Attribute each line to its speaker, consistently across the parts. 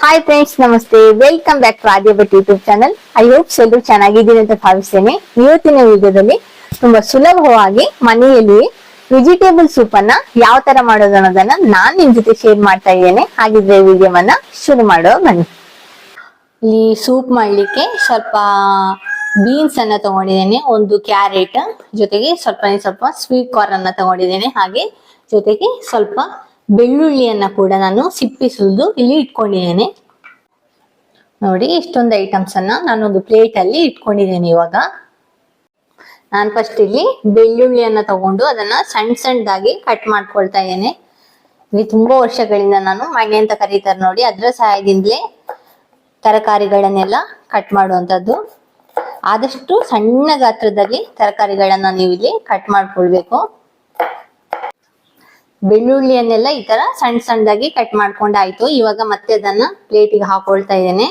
Speaker 1: Hi friends ನಮಸ್ತೆ. Welcome back to Aadya Bhat YouTube channel I hope ಎಲ್ಲರೂ ಚೆನ್ನಾಗಿದ್ದೀನಿ ಅಂತ ಭಾವಿಸ್ತೇನೆ. ಇವತ್ತಿನ ವಿಡಿಯೋದಲ್ಲಿ ತುಂಬಾ ಸುಲಭವಾಗಿ ಮನೆಯಲ್ಲಿ ವೆಜಿಟೇಬಲ್ ಸೂಪ್ ಅನ್ನ ಯಾವ ತರ ಮಾಡೋದು ಅನ್ನೋದನ್ನ ನಾನ್ ನಿಮ್ ಜೊತೆ ಶೇರ್ ಮಾಡ್ತಾ ಇದ್ದೇನೆ. ಹಾಗಿದ್ರೆ ವಿಡಿಯೋವನ್ನ ಶುರು ಮಾಡುವ ಬನ್ನಿ. ಇಲ್ಲಿ ಸೂಪ್ ಮಾಡ್ಲಿಕ್ಕೆ ಸ್ವಲ್ಪ ಬೀನ್ಸ್ ಅನ್ನ ತಗೊಂಡಿದ್ದೇನೆ. ಒಂದು ಕ್ಯಾರೆಟ್ ಜೊತೆಗೆ ಸ್ವಲ್ಪ ಸ್ವಲ್ಪ ಸ್ವೀಟ್ ಕಾರ್ನ್ ಅನ್ನ ತಗೊಂಡಿದ್ದೇನೆ. ಹಾಗೆ ಜೊತೆಗೆ ಸ್ವಲ್ಪ ಬೆಳ್ಳುಳ್ಳಿಯನ್ನ ಕೂಡ ನಾನು ಸಿಪ್ಪಿ ಸುಲಿದು ಇಲ್ಲಿ ಇಟ್ಕೊಂಡಿದ್ದೇನೆ. ನೋಡಿ, ಇಷ್ಟೊಂದು ಐಟಮ್ಸ್ ಅನ್ನ ನಾನೊಂದು ಪ್ಲೇಟ್ ಅಲ್ಲಿ ಇಟ್ಕೊಂಡಿದ್ದೇನೆ ಇವಾಗ. ನಾನು ಫಸ್ಟ್ ಇಲ್ಲಿ ಬೆಳ್ಳುಳ್ಳಿಯನ್ನ ತಗೊಂಡು ಅದನ್ನ ಸಣ್ಣ ಸಣ್ಣದಾಗಿ ಕಟ್ ಮಾಡ್ಕೊಳ್ತಾ ಇದ್ದೇನೆ. ಇಲ್ಲಿ ತುಂಬಾ ವರ್ಷಗಳಿಂದ ನಾನು ಮಣ್ಣೆ ಅಂತ ಕರೀತಾರೆ ನೋಡಿ, ಅದರ ಸಹಾಯದಿಂದಲೇ ತರಕಾರಿಗಳನ್ನೆಲ್ಲ ಕಟ್ ಮಾಡುವಂತದ್ದು ಆದಷ್ಟು ಸಣ್ಣ ಗಾತ್ರದಲ್ಲಿ ತರಕಾರಿಗಳನ್ನ ನೀವು ಇಲ್ಲಿ ಕಟ್ ಮಾಡ್ಕೊಳ್ಬೇಕು. ಬೆಳ್ಳುಳ್ಳಿಯನ್ನೆಲ್ಲ ಈ ತರ ಸಣ್ಣ ಸಣ್ಣದಾಗಿ ಕಟ್ ಮಾಡ್ಕೊಂಡಾಯ್ತು. ಇವಾಗ ಮತ್ತೆ ಅದನ್ನ ಪ್ಲೇಟಿಗೆ ಹಾಕೊಳ್ತಾ ಇದ್ದೇನೆ.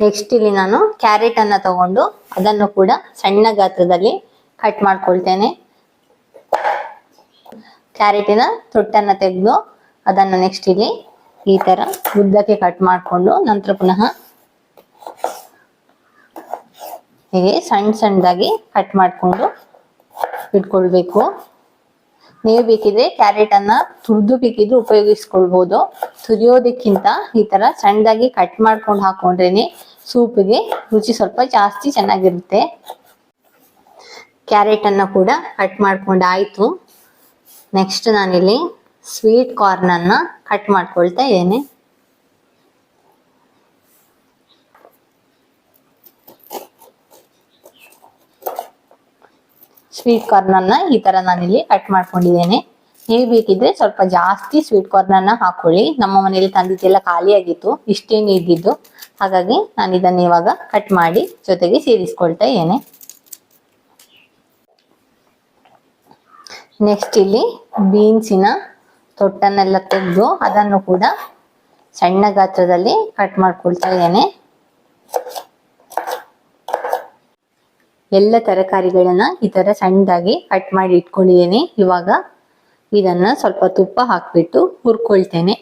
Speaker 1: ನೆಕ್ಸ್ಟ್ ಇಲ್ಲಿ ನಾನು ಕ್ಯಾರೆಟ್ ಅನ್ನ ತಗೊಂಡು ಅದನ್ನು ಕೂಡ ಸಣ್ಣ ಗಾತ್ರದಲ್ಲಿ ಕಟ್ ಮಾಡ್ಕೊಳ್ತೇನೆ. ಕ್ಯಾರೆಟಿನ ತೊಟ್ಟನ್ನ ತೆಗೆದು ಅದನ್ನ ನೆಕ್ಸ್ಟ್ ಇಲ್ಲಿ ಈ ತರ ಉದ್ದಕ್ಕೆ ಕಟ್ ಮಾಡಿಕೊಂಡು ನಂತರ ಪುನಃ ಹೀಗೆ ಸಣ್ಣ ಸಣ್ಣದಾಗಿ ಕಟ್ ಮಾಡಿಕೊಂಡು ಇಟ್ಕೊಳ್ಬೇಕು. ನೀವು ಬೇಕಿದ್ರೆ ಕ್ಯಾರೆಟ್ ಅನ್ನ ತುರಿದು ಬೇಕಿದ್ರೆ ಉಪಯೋಗಿಸ್ಕೊಳ್ಬಹುದು ತುರಿಯೋದಕ್ಕಿಂತ ಈ ತರ ಸಣ್ಣದಾಗಿ ಕಟ್ ಮಾಡ್ಕೊಂಡು ಹಾಕೊಂಡ್ರೇನೆ ಸೂಪ್ಗೆ ರುಚಿ ಸ್ವಲ್ಪ ಜಾಸ್ತಿ ಚೆನ್ನಾಗಿರುತ್ತೆ. ಕ್ಯಾರೆಟ್ ಅನ್ನ ಕೂಡ ಕಟ್ ಮಾಡ್ಕೊಂಡು ಆಯ್ತು ನೆಕ್ಸ್ಟ್ ನಾನಿಲ್ಲಿ ಸ್ವೀಟ್ ಕಾರ್ನ್ ಅನ್ನ ಕಟ್ ಮಾಡ್ಕೊಳ್ತಾ ಇದ್ದೇನೆ. ಸ್ವೀಟ್ ಕಾರ್ನ್ ಅನ್ನ ಈ ತರ ನಾನಿಲ್ಲಿ ಕಟ್ ಮಾಡ್ಕೊಂಡಿದ್ದೇನೆ. ನೀವು ಬೇಕಿದ್ರೆ ಸ್ವಲ್ಪ ಜಾಸ್ತಿ ಸ್ವೀಟ್ ಕಾರ್ನ್ ಅನ್ನ ಹಾಕೊಳ್ಳಿ. ನಮ್ಮ ಮನೆಯಲ್ಲಿ ತಂದಿದ್ದೆಲ್ಲ ಖಾಲಿ ಆಗಿತ್ತು ಇಷ್ಟೇನು ಇದ್ದಿದ್ದು. ಹಾಗಾಗಿ ನಾನು ಇದನ್ನ ಇವಾಗ ಕಟ್ ಮಾಡಿ ಜೊತೆಗೆ ಸೇರಿಸ್ಕೊಳ್ತಾ ಇದ್ದೇನೆ. ನೆಕ್ಸ್ಟ್ ಇಲ್ಲಿ ಬೀನ್ಸಿನ ತೊಟ್ಟನ್ನೆಲ್ಲ ತೆಗೆದು ಅದನ್ನು ಕೂಡ ಸಣ್ಣ ಗಾತ್ರದಲ್ಲಿ ಕಟ್ ಮಾಡ್ಕೊಳ್ತಾ ಇದ್ದೇನೆ. ಎಲ್ಲ ತರಕಾರಿಗಳನ್ನ ಈ ತರ ಸಣ್ಣದಾಗಿ ಕಟ್ ಮಾಡಿ ಇಟ್ಕೊಂಡಿದ್ದೇನೆ. ಇವಾಗ ಇದನ್ನ ಸ್ವಲ್ಪ ತುಪ್ಪ ಹಾಕ್ಬಿಟ್ಟು ಹುರ್ಕೊಳ್ತೇನೆ.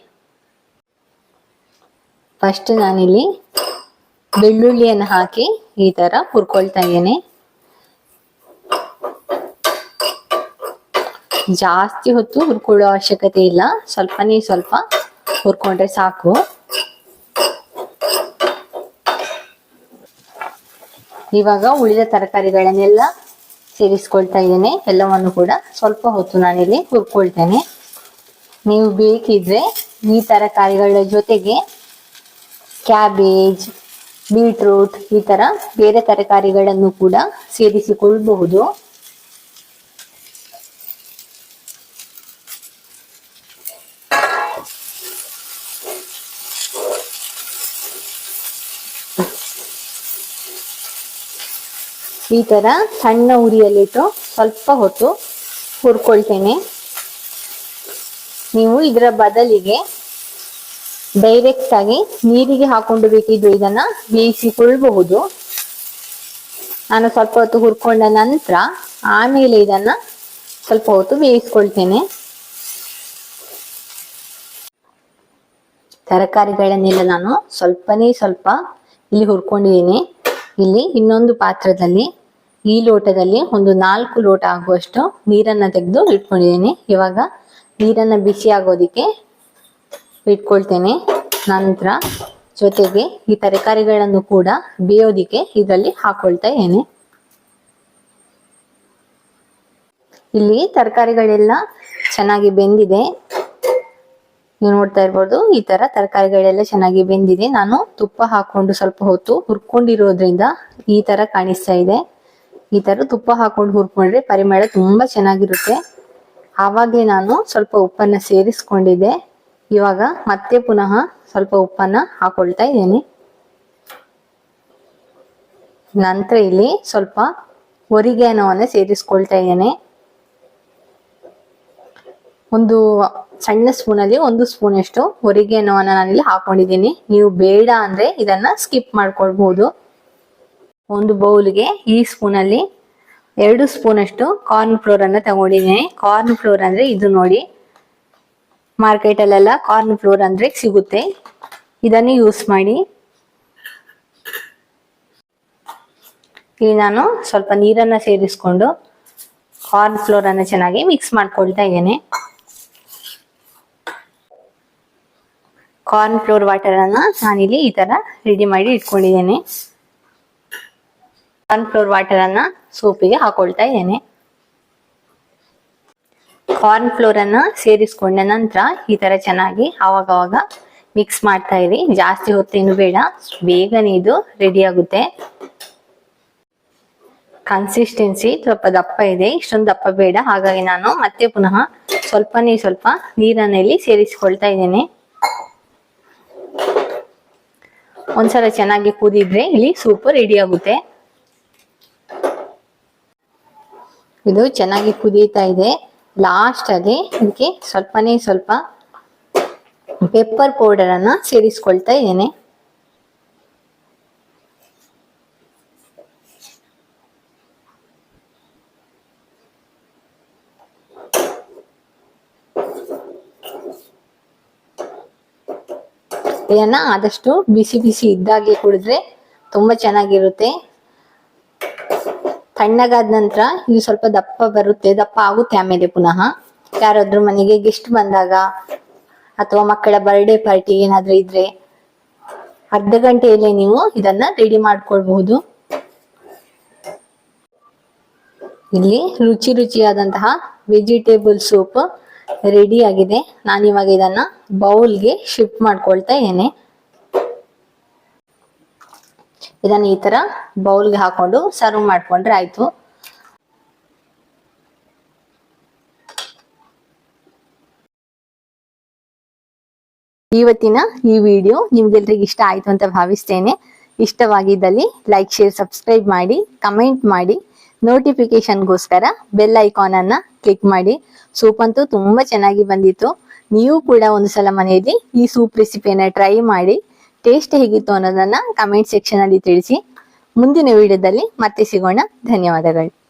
Speaker 1: ಫಸ್ಟ್ ನಾನಿಲ್ಲಿ ಬೆಳ್ಳುಳ್ಳಿಯನ್ನು ಹಾಕಿ ಈ ತರ ಹುರ್ಕೊಳ್ತಾ ಇದ್ದೇನೆ. ಜಾಸ್ತಿ ಹೊತ್ತು ಹುರ್ಕೊಳ್ಳೋ ಅವಶ್ಯಕತೆ ಇಲ್ಲ. ಸ್ವಲ್ಪನೇ ಸ್ವಲ್ಪ ಹುರ್ಕೊಂಡ್ರೆ ಸಾಕು. ಇವಾಗ ಉಳಿದ ತರಕಾರಿಗಳನ್ನೆಲ್ಲ ಸೇರಿಸ್ಕೊಳ್ತಾ ಇದ್ದೇನೆ. ಎಲ್ಲವನ್ನು ಕೂಡ ಸ್ವಲ್ಪ ಹೊತ್ತು ನಾನಿಲ್ಲಿ ಹುರ್ಕೊಳ್ತೇನೆ. ನೀವು ಬೇಕಿದ್ರೆ ಈ ತರಕಾರಿಗಳ ಜೊತೆಗೆ ಕ್ಯಾಬೇಜ್, ಬೀಟ್ರೂಟ್ ಈ ಥರ ಬೇರೆ ತರಕಾರಿಗಳನ್ನು ಕೂಡ ಸೇರಿಸಿಕೊಳ್ಳಬಹುದು ಈ ತರ ಸಣ್ಣ ಉರಿಯಲ್ಲಿಟ್ಟು ಸ್ವಲ್ಪ ಹೊತ್ತು ಹುರ್ಕೊಳ್ತೇನೆ. ನೀವು ಇದರ ಬದಲಿಗೆ ಡೈರೆಕ್ಟ್ ಆಗಿ ನೀರಿಗೆ ಹಾಕೊಂಡು ಬೇಕಿದ್ದು ಇದನ್ನ ಬೇಯಿಸಿಕೊಳ್ಳಬಹುದು. ನಾನು ಸ್ವಲ್ಪ ಹೊತ್ತು ಹುರ್ಕೊಂಡ ನಂತರ ಆಮೇಲೆ ಇದನ್ನ ಸ್ವಲ್ಪ ಹೊತ್ತು ಬೇಯಿಸ್ಕೊಳ್ತೇನೆ. ತರಕಾರಿಗಳನ್ನೆಲ್ಲ ನಾನು ಸ್ವಲ್ಪನೇ ಸ್ವಲ್ಪ ಇಲ್ಲಿ ಹುರ್ಕೊಂಡಿದ್ದೀನಿ. ಇಲ್ಲಿ ಇನ್ನೊಂದು ಪಾತ್ರದಲ್ಲಿ ಈ ಲೋಟದಲ್ಲಿ ಒಂದು ನಾಲ್ಕು ಲೋಟ ಆಗುವಷ್ಟು ನೀರನ್ನ ತೆಗೆದು ಇಟ್ಕೊಂಡಿದ್ದೀನಿ. ಇವಾಗ ನೀರನ್ನ ಬಿಸಿ ಆಗೋದಿಕ್ಕೆ ಇಟ್ಕೊಳ್ತೇನೆ. ನಂತರ ಜೊತೆಗೆ ಈ ತರಕಾರಿಗಳನ್ನು ಕೂಡ ಬೇಯೋದಿಕ್ಕೆ ಇದರಲ್ಲಿ ಹಾಕೊಳ್ತಾ ಇದ್ದೇನೆ. ಇಲ್ಲಿ ತರಕಾರಿಗಳೆಲ್ಲ ಚೆನ್ನಾಗಿ ಬೆಂದಿದೆ. ನೀವು ನೋಡ್ತಾ ಇರ್ಬೋದು, ಈ ತರ ತರಕಾರಿಗಳೆಲ್ಲ ಚೆನ್ನಾಗಿ ಬೆಂದಿದೆ. ನಾನು ತುಪ್ಪ ಹಾಕೊಂಡು ಸ್ವಲ್ಪ ಹೊತ್ತು ಹುರ್ಕೊಂಡಿರೋದ್ರಿಂದ ಈ ತರ ಕಾಣಿಸ್ತಾ ಇದೆ. ಈ ತರ ತುಪ್ಪ ಹಾಕೊಂಡು ಹುರ್ಕೊಂಡ್ರೆ ಪರಿಮಳ ತುಂಬಾ ಚೆನ್ನಾಗಿರುತ್ತೆ. ಆವಾಗಲೇ ನಾನು ಸ್ವಲ್ಪ ಉಪ್ಪನ್ನ ಸೇರಿಸ್ಕೊಂಡಿದ್ದೆ. ಇವಾಗ ಮತ್ತೆ ಪುನಃ ಸ್ವಲ್ಪ ಉಪ್ಪನ್ನ ಹಾಕೊಳ್ತಾ ಇದ್ದೇನೆ. ನಂತರ ಇಲ್ಲಿ ಸ್ವಲ್ಪ ಒರಿಗ್ಯಾನವನ್ನ ಸೇರಿಸ್ಕೊಳ್ತಾ ಇದ್ದೇನೆ. ಒಂದು ಸಣ್ಣ ಸ್ಪೂನ್ ಅಲ್ಲಿ ಒಂದು ಸ್ಪೂನ್ ಅಷ್ಟು ನಾನು ನಾನಿಲ್ಲಿ ಹಾಕೊಂಡಿದ್ದೀನಿ. ನೀವು ಬೇಡ ಅಂದ್ರೆ ಇದನ್ನ ಸ್ಕಿಪ್ ಮಾಡ್ಕೊಳ್ಬಹುದು ಒಂದು ಬೌಲ್ಗೆ ಈ ಸ್ಪೂನಲ್ಲಿ ಎರಡು ಸ್ಪೂನ್ ಅಷ್ಟು ಕಾರ್ನ್ ಫ್ಲೋರ್ ಅನ್ನ ತಗೊಂಡಿದ್ದೀನಿ. ಕಾರ್ನ್ ಫ್ಲೋರ್ ಅಂದ್ರೆ ಇದು ನೋಡಿ ಮಾರ್ಕೆಟ್ ಅಲ್ಲೆಲ್ಲ ಕಾರ್ನ್ ಫ್ಲೋರ್ ಅಂದ್ರೆ ಸಿಗುತ್ತೆ. ಇದನ್ನು ಯೂಸ್ ಮಾಡಿ. ಇಲ್ಲಿ ನಾನು ಸ್ವಲ್ಪ ನೀರನ್ನ ಸೇರಿಸ್ಕೊಂಡು ಕಾರ್ನ್ ಫ್ಲೋರ್ ಅನ್ನ ಚೆನ್ನಾಗಿ ಮಿಕ್ಸ್ ಮಾಡ್ಕೊಳ್ತಾ ಇದ್ದೇನೆ. ಕಾರ್ನ್ ಫ್ಲೋರ್ ವಾಟರ್ ಅನ್ನ ನಾನಿಲ್ಲಿ ಈ ಥರ ರೆಡಿ ಮಾಡಿ ಇಟ್ಕೊಂಡಿದ್ದೇನೆ. ಕಾರ್ನ್ ಫ್ಲೋರ್ ವಾಟರ್ ಅನ್ನ ಸೂಪಿಗೆ ಹಾಕೊಳ್ತಾ ಇದ್ದೇನೆ. ಕಾರ್ನ್ ಫ್ಲೋರ್ ಅನ್ನ ಸೇರಿಸ್ಕೊಂಡ ನಂತರ ಈ ತರ ಚೆನ್ನಾಗಿ ಅವಾಗವಾಗ ಮಿಕ್ಸ್ ಮಾಡ್ತಾ ಇರಿ. ಜಾಸ್ತಿ ಹೊತ್ತೇನು ಬೇಡ. ಬೇಗನೆ ಇದು ರೆಡಿ ಆಗುತ್ತೆ. ಕನ್ಸಿಸ್ಟೆನ್ಸಿ ಸ್ವಲ್ಪ ದಪ್ಪ ಇದೆ. ಇಷ್ಟೊಂದು ದಪ್ಪ ಬೇಡ. ಹಾಗಾಗಿ ನಾನು ಮತ್ತೆ ಪುನಃ ಸ್ವಲ್ಪನೇ ಸ್ವಲ್ಪ ನೀರನ್ನಲ್ಲಿ ಸೇರಿಸಿಕೊಳ್ತಾ ಇದ್ದೇನೆ. ಒಂದ್ಸಲ ಚೆನ್ನಾಗಿ ಕುದಿದ್ರೆ ಇಲ್ಲಿ ಸೂಪ್ ರೆಡಿ ಆಗುತ್ತೆ. ಇದು ಚೆನ್ನಾಗಿ ಕುದೀತಾ ಇದೆ. ಲಾಸ್ಟ್ ಇದಕ್ಕೆ ಸ್ವಲ್ಪನೇ ಸ್ವಲ್ಪ ಪೆಪ್ಪರ್ ಪೌಡರ್ ಅನ್ನ ಸೇರಿಸ್ಕೊಳ್ತಾ ಇದ್ದೇನೆ. ಇದನ್ನ ಆದಷ್ಟು ಬಿಸಿ ಬಿಸಿ ಇದ್ದಾಗೆ ಕುಡಿದ್ರೆ ತುಂಬಾ ಚೆನ್ನಾಗಿರುತ್ತೆ. ತಣ್ಣಗಾದ ನಂತರ ಇದು ಸ್ವಲ್ಪ ದಪ್ಪ ಬರುತ್ತೆ, ದಪ್ಪ ಆಗುತ್ತೆ ಆಮೇಲೆ ಪುನಃ. ಯಾರಾದ್ರೂ ಮನೆಗೆ ಗೆಸ್ಟ್ ಬಂದಾಗ ಅಥವಾ ಮಕ್ಕಳ ಬರ್ಡೇ ಪಾರ್ಟಿ ಏನಾದ್ರೂ ಇದ್ರೆ ಅರ್ಧ ಗಂಟೆಯಲ್ಲೇ ನೀವು ಇದನ್ನ ರೆಡಿ ಮಾಡ್ಕೊಳ್ಬಹುದು. ಇಲ್ಲಿ ರುಚಿ ರುಚಿಯಾದಂತಹ ವೆಜಿಟೇಬಲ್ ಸೂಪ್ ರೆಡಿ ಆಗಿದೆ. ನಾನಿವಾಗ ಇದನ್ನ ಬೌಲ್ಗೆ ಶಿಫ್ಟ್ ಮಾಡ್ಕೊಳ್ತಾ ಇದ್ದೇನೆ. ಇದನ್ನ ಈ ತರ ಬೌಲ್ಗೆ ಹಾಕೊಂಡು ಸರ್ವ್ ಮಾಡ್ಕೊಂಡ್ರೆ ಆಯ್ತು. ಇವತ್ತಿನ ಈ ವಿಡಿಯೋ ನಿಮ್ಗೆಲ್ರಿಗೆ ಇಷ್ಟ ಆಯ್ತು ಅಂತ ಭಾವಿಸ್ತೇನೆ. ಇಷ್ಟವಾಗಿದ್ದಲ್ಲಿ ಲೈಕ್ ಶೇರ್ ಸಬ್ಸ್ಕ್ರೈಬ್ ಮಾಡಿ ಕಮೆಂಟ್ ಮಾಡಿ ನೋಟಿಫಿಕೇಶನ್ಗೋಸ್ಕರ ಬೆಲ್ ಐಕಾನ್ ಅನ್ನ ಕ್ಲಿಕ್ ಮಾಡಿ. ಸೂಪ್ ಅಂತೂ ತುಂಬಾ ಚೆನ್ನಾಗಿ ಬಂದಿತ್ತು. ನೀವು ಕೂಡ ಒಂದು ಸಲ ಮನೆಯಲ್ಲಿ ಈ ಸೂಪ್ ರೆಸಿಪಿಯನ್ನ ಟ್ರೈ ಮಾಡಿ. ಟೇಸ್ಟ್ ಹೇಗಿತ್ತು ಅನ್ನೋದನ್ನ ಕಮೆಂಟ್ ಸೆಕ್ಷನ್ ಅಲ್ಲಿ ತಿಳಿಸಿ. ಮುಂದಿನ ವಿಡಿಯೋದಲ್ಲಿ ಮತ್ತೆ ಸಿಗೋಣ. ಧನ್ಯವಾದಗಳು.